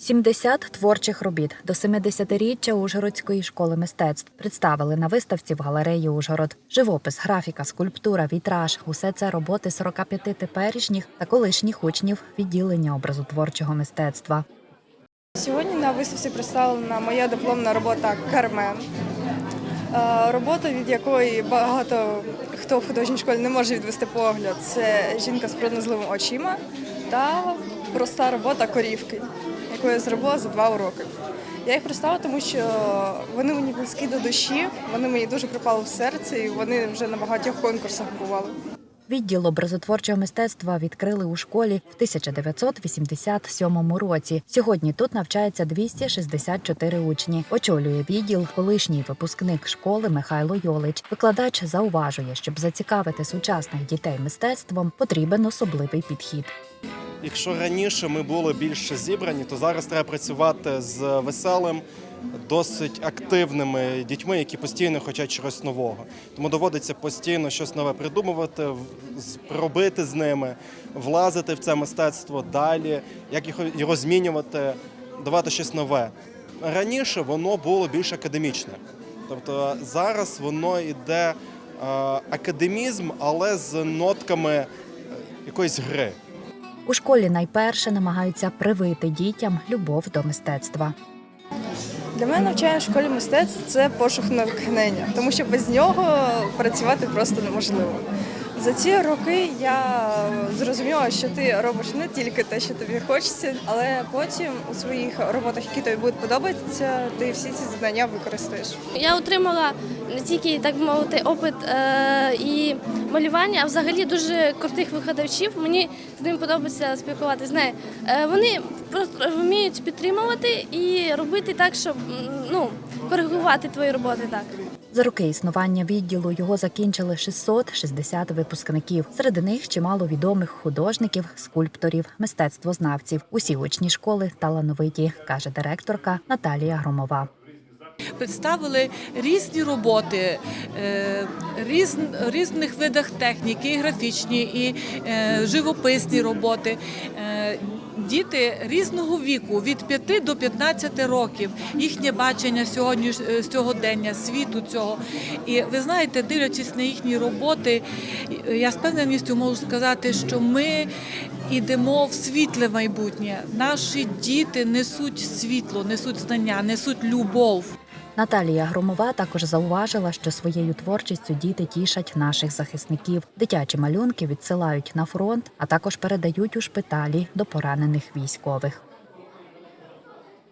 70 творчих робіт до 70-річчя Ужгородської школи мистецтв представили на виставці в галереї Ужгород. Живопис, графіка, скульптура, вітраж – усе це роботи 45 теперішніх та колишніх учнів відділення образотворчого мистецтва. Сьогодні на виставці представлена моя дипломна робота Кармен. Е, Робота, від якої багато хто в художній школі не може відвести погляд. Це жінка з пронизливими очима та проста робота корівки, яку я зробила за два уроки. Я їх представила, тому що вони мені близькі до душі, вони мені дуже припали в серце, і вони вже на багатьох конкурсах бували. Відділ образотворчого мистецтва відкрили у школі в 1987 році. Сьогодні тут навчається 264 учні. Очолює відділ колишній випускник школи Михайло Йолич. Викладач зауважує, щоб зацікавити сучасних дітей мистецтвом, потрібен особливий підхід. Якщо раніше ми були більше зібрані, то зараз треба працювати з веселим, досить активними дітьми, які постійно хочуть чогось нового. Тому доводиться постійно щось нове придумувати, робити з ними, влазити в це мистецтво далі, як його змінювати, давати щось нове. Раніше воно було більш академічне. Тобто зараз воно йде е, академізм, але з нотками е, якоїсь гри. У школі найперше намагаються привити дітям любов до мистецтва. Для мене навчання в школі мистецтв це пошук натхнення, тому що без нього працювати просто неможливо. За ці роки я зрозуміла, що ти робиш не тільки те, що тобі хочеться, але потім у своїх роботах, які тобі будуть подобатися, ти всі ці знання використаєш. Я отримала не тільки так би мовити опит е, і малювання, а взагалі дуже крутих викладачів. Мені з ними подобається спілкуватися. Знає, е, вони просто вміють підтримувати і робити так, щоб ну коригувати твої роботи так. За роки існування відділу його закінчили 660 випускників. Серед них чимало відомих художників, скульпторів, мистецтвознавців. Усі учні школи талановиті, каже директорка Наталія Громова. Представили різні роботи е, різ, різних видах техніки, і графічні, і е, живописні роботи. Е, Діти різного віку від 5 до 15 років, їхнє бачення сьогодні сьогодення, світу цього. І ви знаєте, дивлячись на їхні роботи, я з певненістю можу сказати, що ми йдемо в світле майбутнє. Наші діти несуть світло, несуть знання, несуть любов. Наталія Громова також зауважила, що своєю творчістю діти тішать наших захисників. Дитячі малюнки відсилають на фронт, а також передають у шпиталі до поранених військових.